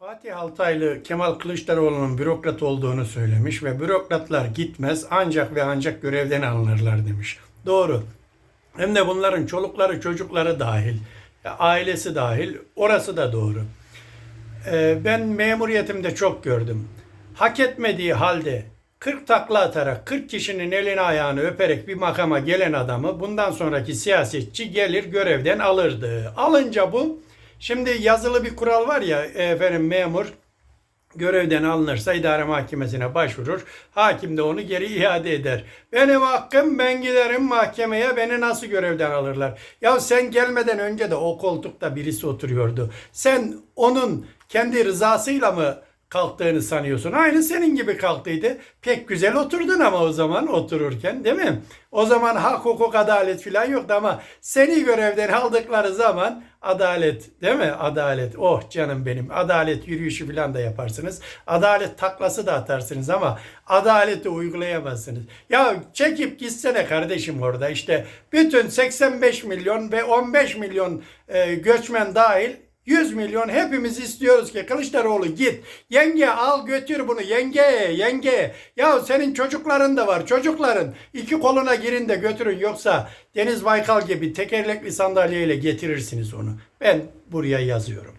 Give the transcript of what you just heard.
Fatih Altaylı Kemal Kılıçdaroğlu'nun bürokrat olduğunu söylemiş ve bürokratlar gitmez ancak ve ancak görevden alınırlar demiş. Doğru. Hem de bunların çolukları çocukları dahil, ailesi dahil orası da doğru. Ee, ben memuriyetimde çok gördüm. Hak etmediği halde 40 takla atarak 40 kişinin elini ayağını öperek bir makama gelen adamı bundan sonraki siyasetçi gelir görevden alırdı. Alınca bu şimdi yazılı bir kural var ya efendim memur görevden alınırsa idare mahkemesine başvurur. Hakim de onu geri iade eder. Benim hakkım ben giderim mahkemeye beni nasıl görevden alırlar? Ya sen gelmeden önce de o koltukta birisi oturuyordu. Sen onun kendi rızasıyla mı kalktığını sanıyorsun. Aynı senin gibi kalktıydı. Pek güzel oturdun ama o zaman otururken değil mi? O zaman hak, hukuk, adalet filan yoktu ama seni görevden aldıkları zaman adalet değil mi? Adalet. Oh canım benim. Adalet yürüyüşü filan da yaparsınız. Adalet taklası da atarsınız ama adaleti uygulayamazsınız. Ya çekip gitsene kardeşim orada işte bütün 85 milyon ve 15 milyon e, göçmen dahil 100 milyon hepimiz istiyoruz ki Kılıçdaroğlu git. Yenge al götür bunu yenge yenge. Ya senin çocukların da var çocukların. iki koluna girin de götürün yoksa Deniz Baykal gibi tekerlekli sandalyeyle getirirsiniz onu. Ben buraya yazıyorum.